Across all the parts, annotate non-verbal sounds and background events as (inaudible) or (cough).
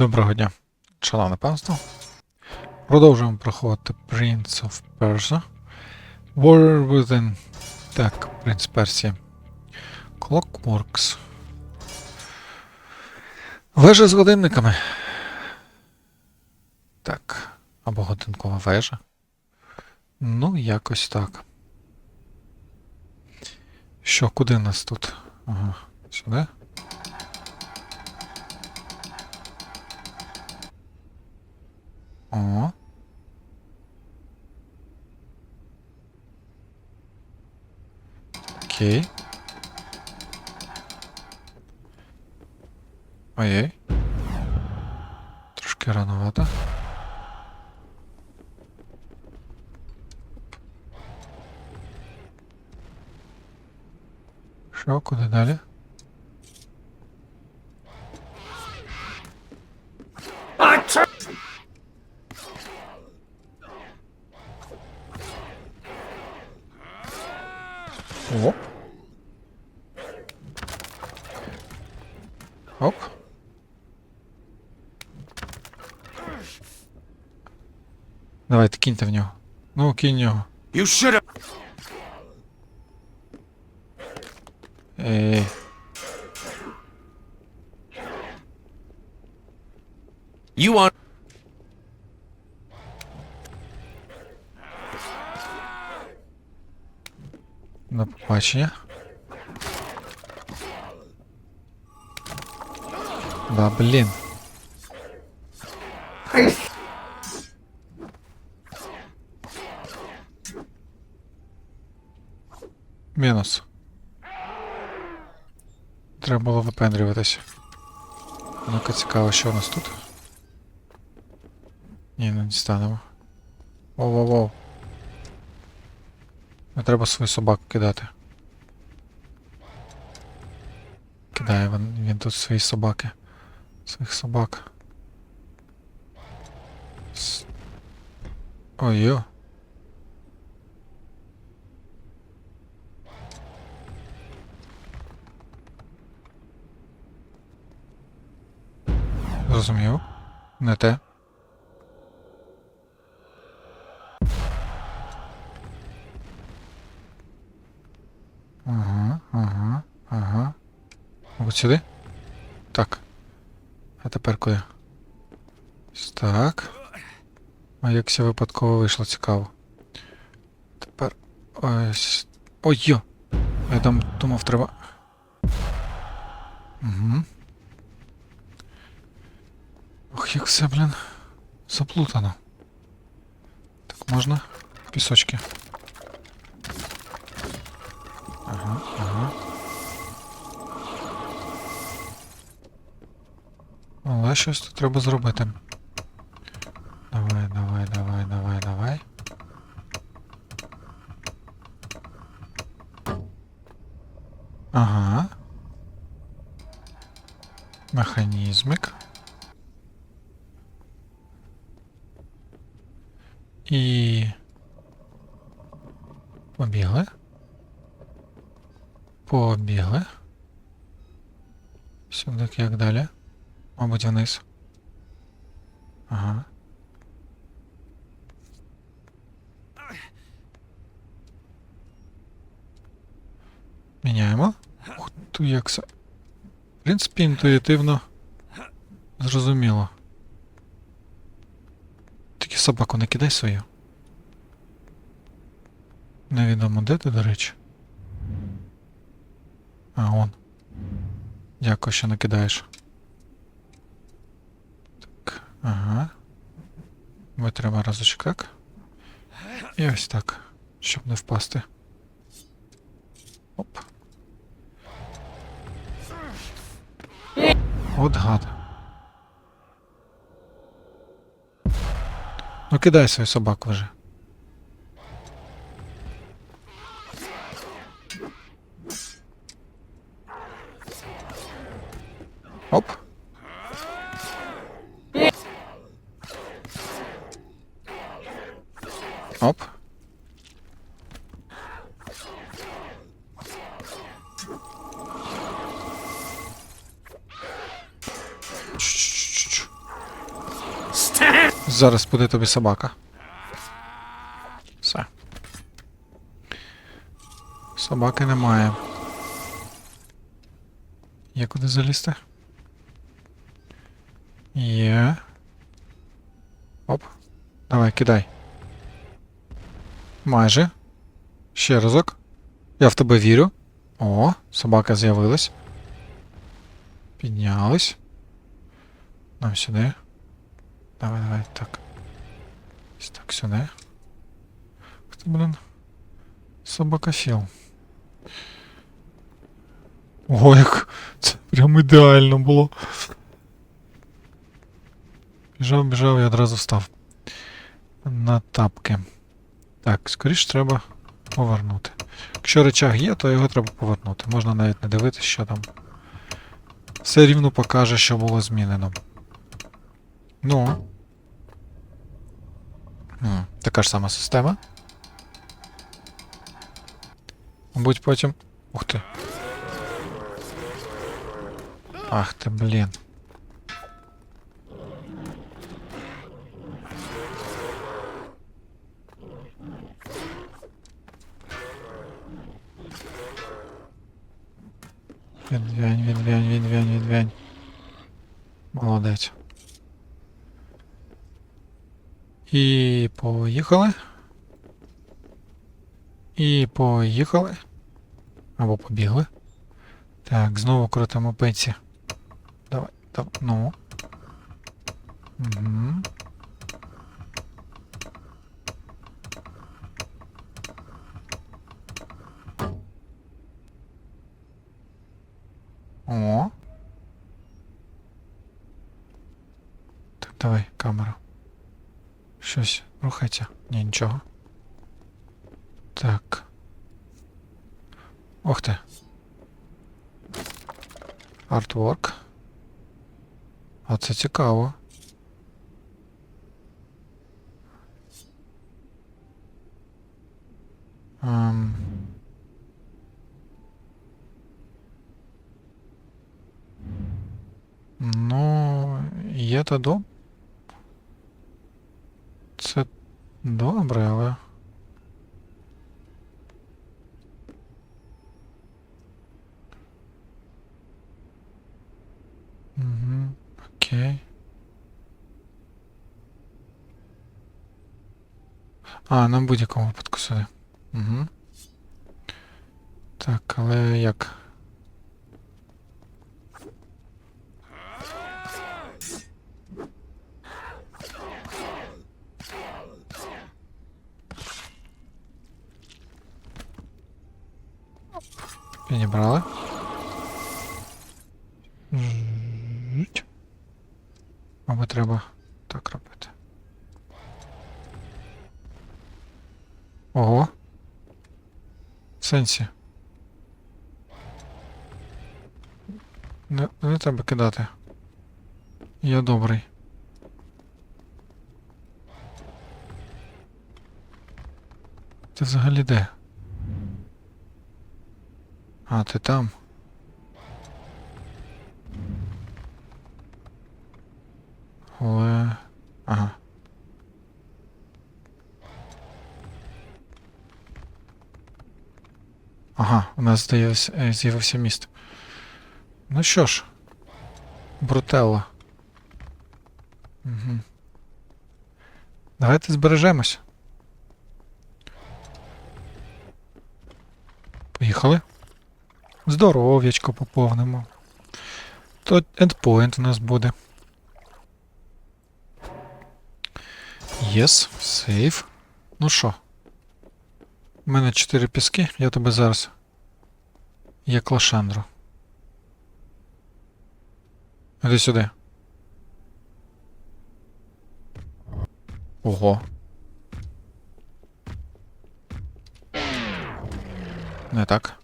Доброго дня, шановне панство. Продовжуємо проходити Prince of Persia. War Within. Так, Принц Персії. Clockworks. Вежа з годинниками. Так. Або годинкова вежа. Ну, якось так. Що, куди нас тут? Ага, сюди. О. Окей. Ой-ой. Трошки рановато. Що, куди далі? Оп. Оп. Давайте киньте в нього. Ну, кинь його. You should have. Ей. You want. До побачення. Да, блін. Мінус. Треба було випендрюватися. Ну-ка цікаво, що у нас тут. Ні, не дістанемо. Воу-воу-воу. Не треба свою собаку кидати. Кидає він, він тут свої собаки. Своїх собак. С... Ой-йо. Зрозумів. Не те. Ага, ага, ага. От сюди? Так. А тепер куди? Так. А як все випадково вийшло, цікаво. Тепер. Ось. Ой йо! Я там думав, треба. Угу. Ох, як все, блін. Заплутано. Так, можна? Пісочки. Ага, ага. Але щось тут треба зробити. Давай, давай, давай, давай, давай. Ага. Механізмик. І. Побігли. Побігли. Сюди як далі? Мабуть, вниз. Ага. Міняємо. Ух ти, як. В принципі, інтуїтивно зрозуміло. Тільки собаку не кидай свою. Невідомо де ти, до речі. А, он. Дякую, що накидаєш. Ага. Витримай разочок так. І ось так. Щоб не впасти. Оп. От гад. Ну кидай свою собаку вже. Оп. Оп. Чу-чу-чу-чу. Зараз буде тобі собака. Все. Собаки немає. Є куди залізти? Є. Оп. Давай, кидай. Майже. Ще разок. Я в тебе вірю. О, собака з'явилась. Піднялись. Нам сюди. Давай, давай, так. Ось так сюди. Хто, блін? Собакофіл. Ого, як це прям ідеально було. Біжав, біжав і одразу встав. На тапки. Так, скоріш треба повернути. Якщо речаг є, то його треба повернути. Можна навіть не дивитися, що там. Все рівно покаже, що було змінено. Ну. А, така ж сама система. Мабуть, потім... Ух ты, Ах ты, блин. Він вянь, він вянь, він вянь, І поїхали. І поїхали. Або побігли. Так, знову крутимо пеці. Давай, давай, ну. Угу. рухається? Ні, нічого. Так. Ох ти. Артворк. А це цікаво. Ем... Ну, є то доб. Добре, але. Угу, окей. А, на будь-якому випадку сюди. Угу. Так, але як? Підібрали. Мабуть, треба так робити. Ого. Сенсі. Не, не треба кидати. Я добрий. Ти взагалі де? А, ти там. Але... Ага. Ага, у нас здається, е, з'явився міст. Ну що ж, Брутелла. Угу. Давайте збережемось. Поїхали. Здоров'ячко поповнимо. То endpoint у нас буде. Єс, сейф. Ну що? У мене 4 піски, я тебе зараз. Як лошандру. Іди сюди. Ого. Не так.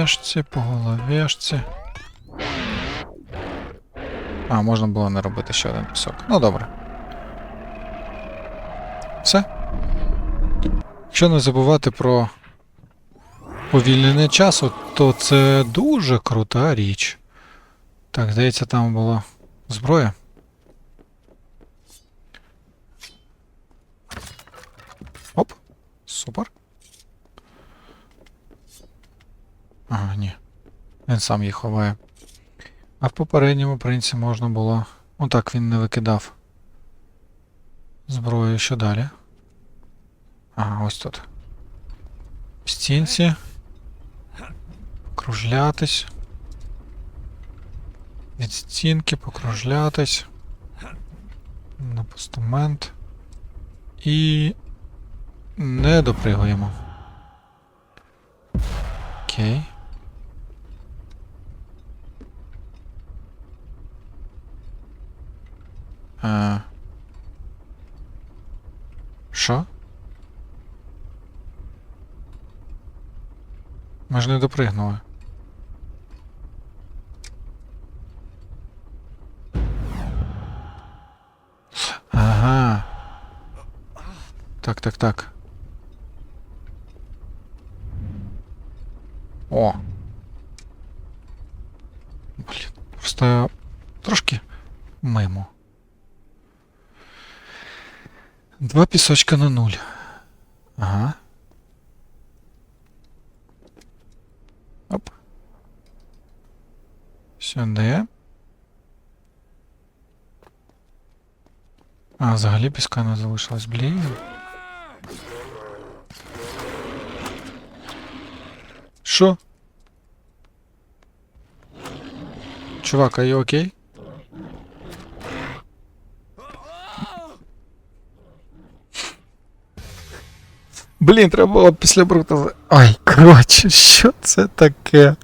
Головешці, по головешці. А, можна було не робити ще один пісок. Ну добре. Все. Якщо не забувати про повільнення часу, то це дуже крута річ. Так, здається, там була зброя. Оп. Супер. Ага, ні. Він сам їх ховає. А в попередньому принці можна було. Отак він не викидав. Зброю що далі? Ага, ось тут. В стінці. Покружлятись. Від стінки покружлятись. На постамент. І. Не допригуємо. Окей. Е. Що? Ми ж не допригнули. Ага. Так, так, так. О. Блін, просто трошки мимо. Два пісочка на нуль. Ага. Оп. Сюди. А, взагалі піска не залишилось, блін. Що? Чувак, а you окей? Блін, треба було після брута. Ай, коротше, що (laughs) це таке?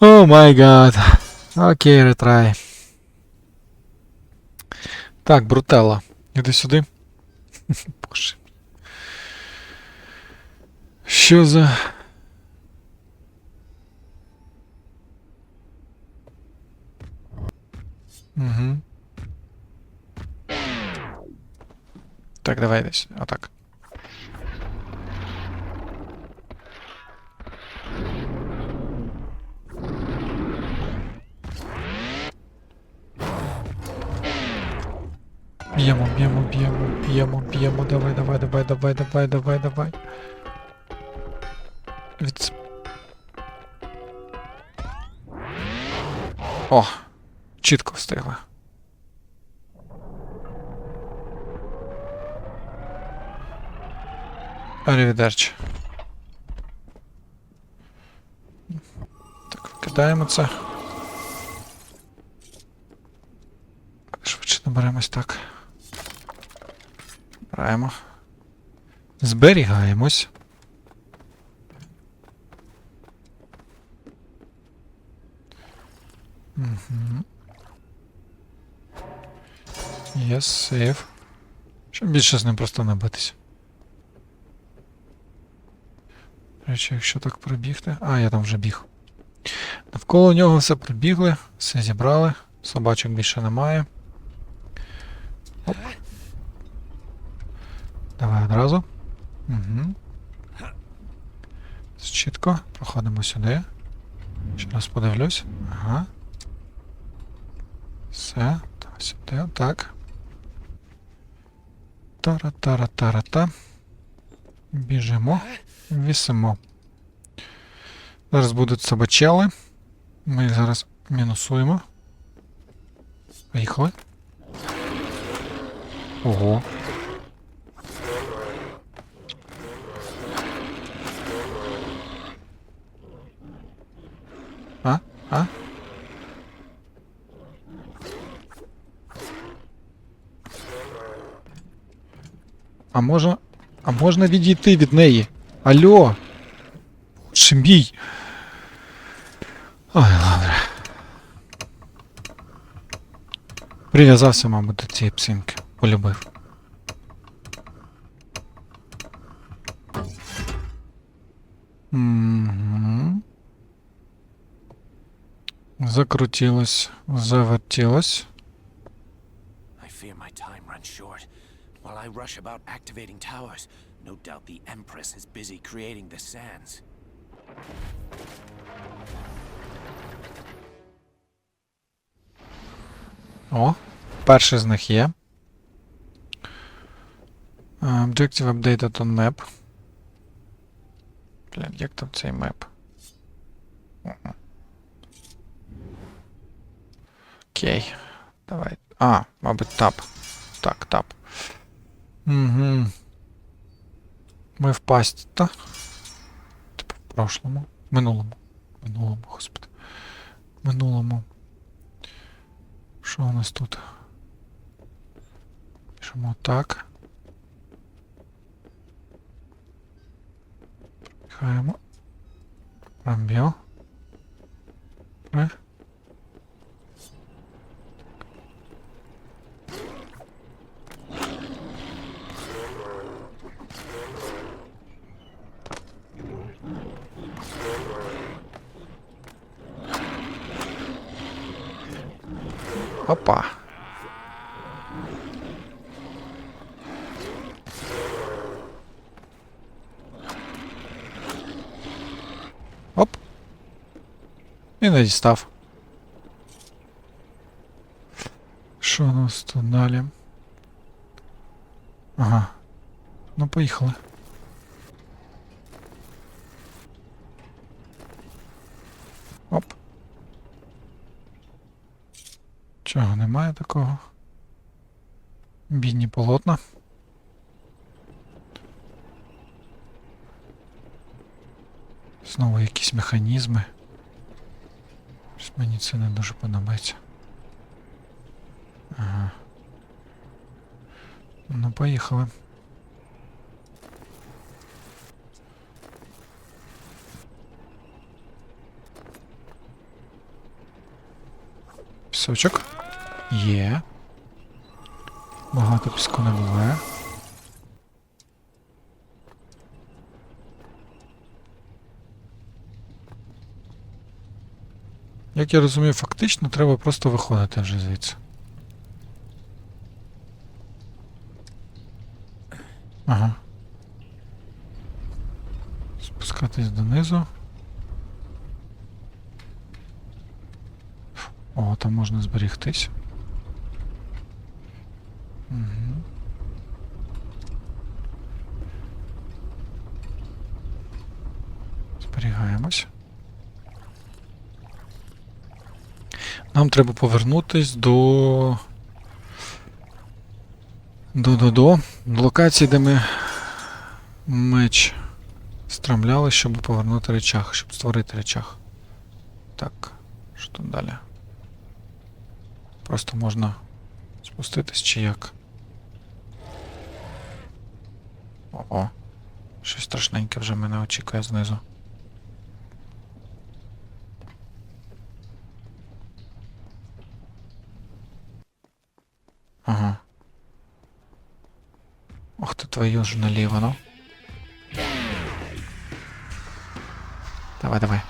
О май гад. Окей, ретрай. Так, брутелла. Іди сюди. (laughs) Боже. мій. Що за. Угу. Так, давай десь. Отак. Б'ємо, б'ємо, б'ємо, б'ємо, б'ємо, давай, давай, давай, давай, давай, давай, давай. Від... О, чітко встигли. Арівідерчі. Так, викидаємо це. Швидше наберемось так. Збираємо. Зберігаємось. Угу. Yes, сейф. Щоб більше з ним просто набитись. До речі, якщо так пробігти. А, я там вже біг. Навколо нього все пробігли, все зібрали. Собачок більше немає. Оп. Давай одразу. Угу. Чітко. Проходимо сюди. Ще раз подивлюсь. Ага. Все. Та сюди, отак. Тара-тара-тара-та. Біжимо. Вісимо. Зараз будуть собачели. Ми їх зараз мінусуємо. Поїхали. Ого. А? А? А можна. А можна відійти від неї? Алло. Боже мій. Ой, ладно. Прив'язався, мабуть, до цієї псинки. Полюбив. Угу. Закрутилось, завертілось. I fear my time runs short. While I rush about activating towers, no doubt the Empress is busy creating the sands. О, перший з них є. Е, Objective updated on map. Блін, як там цей меп? Мгм. Окей. Давай. А, мабуть, тап. Так, тап. Угу. Ми в пасті, та? Типу в прошлому. Минулому. Минулому, господи. Минулому. Що у нас тут? Пишемо так. Пробігаємо. Пробіл. Е. Опа. Оп. І не дістав. Що у нас тут далі? Ага. Ну, поїхали. Чого немає такого? Бідні полотна. Знову якісь механізми. Щось Мені це не дуже подобається. Ага. Ну, поїхали. Пісочок. Є. Багато піску не буває. Як я розумію, фактично треба просто виходити вже звідси. Ага. Спускатись донизу. О, там можна зберігтись. Зберігаємось. Нам треба повернутись до. До до до до локації, де ми меч страмляли, щоб повернути речах, щоб створити речах. Так, що далі? Просто можна спуститись чи як? Ого. Щось страшненьке вже мене очікує знизу. Ага. Ох ти твою ж наліво, ну. Давай, давай.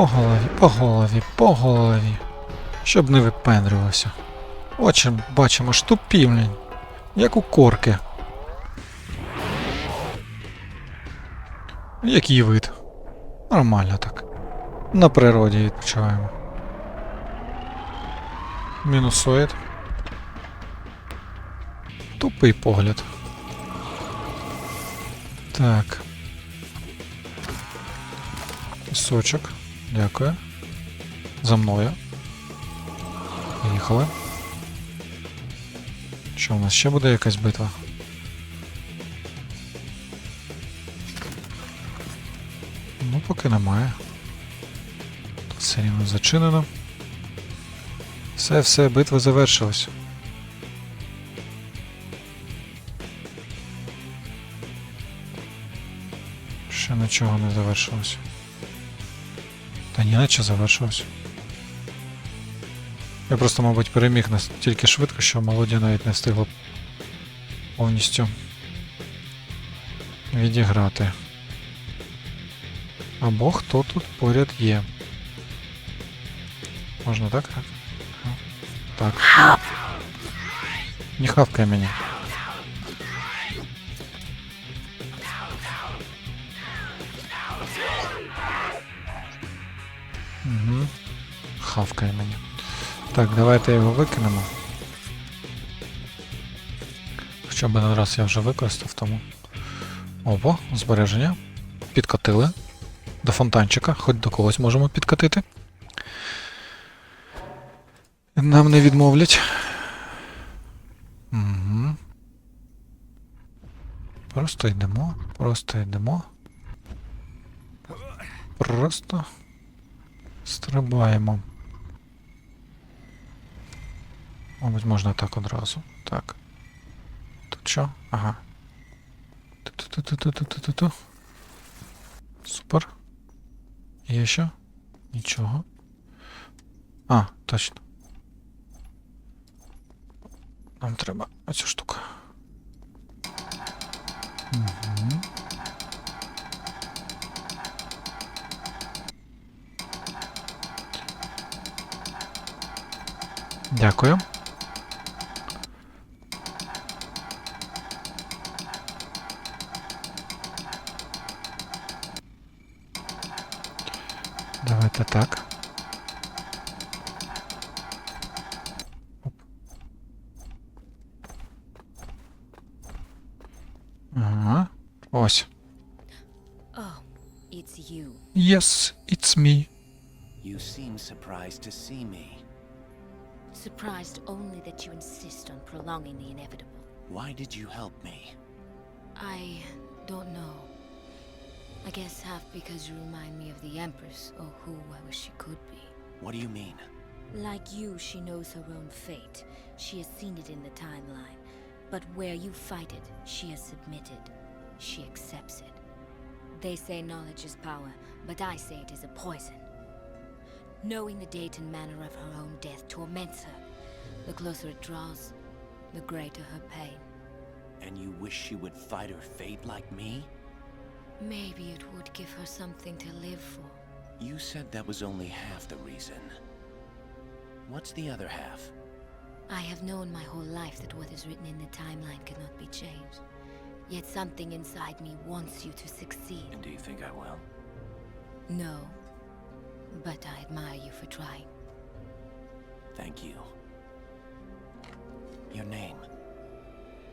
По голові, по голові, по голові. Щоб не випендрювався. Очі бачимо ж тупі, блін. Як у корки. Який вид? Нормально так. На природі відпочиваємо. Мінусоїд. Тупий погляд. Так. Пісочок. Дякую. За мною. Поїхали. Що, у нас ще буде якась битва? Ну, поки немає. Тут все рівно зачинено. Все, все, битва завершилась. Ще нічого не завершилось. Та ні, наче завершилось. Я просто, мабуть, переміг настільки швидко, що мелодія навіть не встигла повністю відіграти. Або хто тут поряд є. Можна так? Так. Не хавкай мене. Хавкай мені. Так, давайте його викинемо. Хоча б один раз я вже використав, тому. Опа, збереження. Підкатили. До фонтанчика, хоч до когось можемо підкатити. Нам не відмовлять. Угу. Просто йдемо, просто йдемо. Просто стрибаємо. Мабуть, можна так одразу. Так. Тут що? Ага. Ту-ту-ту-ту-ту-ту-ту-ту. Супер. Є що? Нічого. А, точно. Нам треба оцю штуку. Угу. Дякую. Давайте так. Оп. Ага. Ось. Oh, it's you. Yes, it's me. You seem surprised to see me. Surprised only that you insist on prolonging the inevitable. Why did you help me? I don't know. I guess half because you remind me of the Empress, or who I wish she could be. What do you mean? Like you, she knows her own fate. She has seen it in the timeline. But where you fight it, she has submitted. She accepts it. They say knowledge is power, but I say it is a poison. Knowing the date and manner of her own death torments her. The closer it draws, the greater her pain. And you wish she would fight her fate like me? Maybe it would give her something to live for. You said that was only half the reason. What's the other half? I have known my whole life that what is written in the timeline cannot be changed. Yet something inside me wants you to succeed. And do you think I will? No. But I admire you for trying. Thank you. Your name.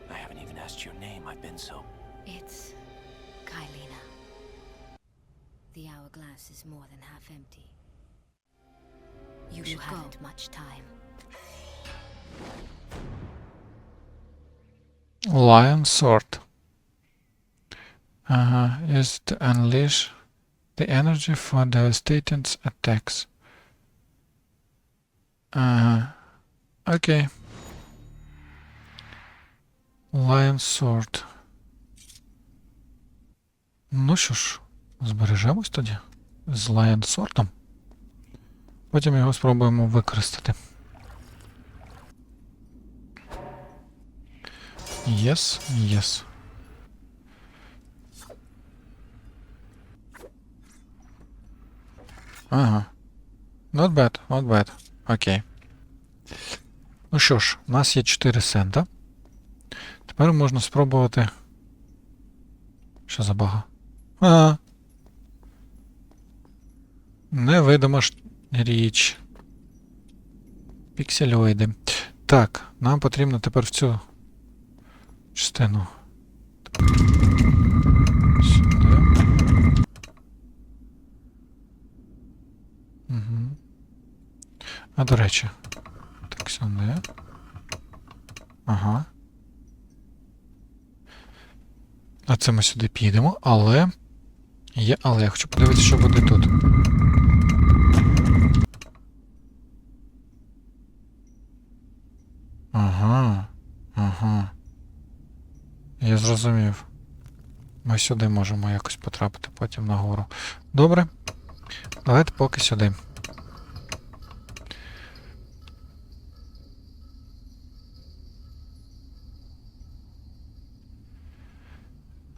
I haven't even asked your name. I've been so. It's Kylina. The hourglass is more than half empty. You, you haven't go. much time. Lion Sword. Uh -huh. Is to unleash the energy for devastating attacks. Uh -huh. Okay. Lion Sword. Що ж, збережемось тоді з Sword. Потім його спробуємо використати. Yes, yes. Ага. Not bad, not bad. Окей. Ну що ж, у нас є 4 сента. Тепер можна спробувати. Що за бага? А. Невидима ж річ. Піксельоїди. Так, нам потрібно тепер в цю частину. Сюди. Угу. А до речі. Так, сюди. Ага. А це ми сюди підемо, але. Є, але я хочу подивитися, що буде тут. Ага. Ага. Я зрозумів. Ми сюди можемо якось потрапити потім нагору. Добре. Давайте поки сюди.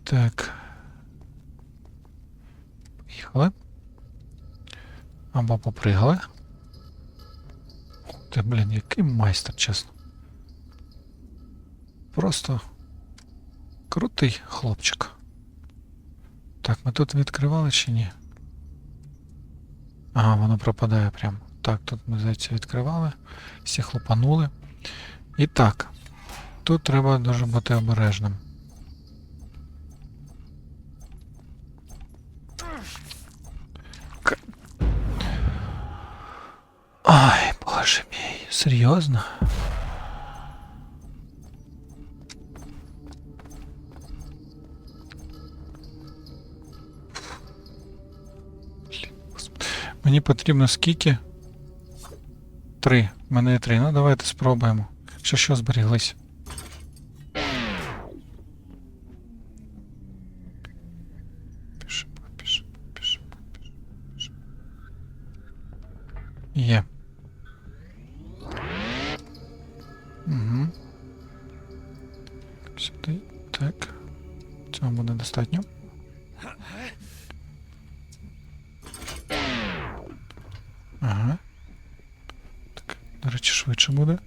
Так. Поїхали. Або попригали. Ти, блін, який майстер, чесно. Просто крутий хлопчик. Так, ми тут відкривали чи ні? Ага, воно пропадає прямо. Так, тут ми, здається, відкривали. Всі хлопанули. І так. Тут треба дуже бути обережним. Ай, боже мій, серйозно? Блін, господи. Мені потрібно скільки? Три. В мене є три. Ну давайте спробуємо. Що що зберіглись. Пишемо, пишемо, пишемо, пишемо, пишемо. Є. достатньо. Ага. Так, до речі, швидше буде.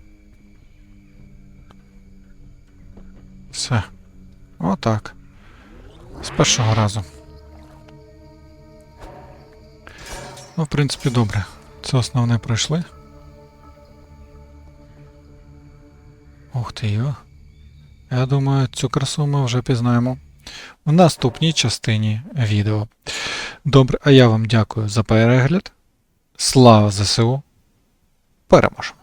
Все. Отак. З першого разу. Ну, в принципі, добре. Це основне пройшли. Ух ти йо. Я думаю, цю красу ми вже пізнаємо в наступній частині відео. Добре, а я вам дякую за перегляд. Слава ЗСУ! Переможемо!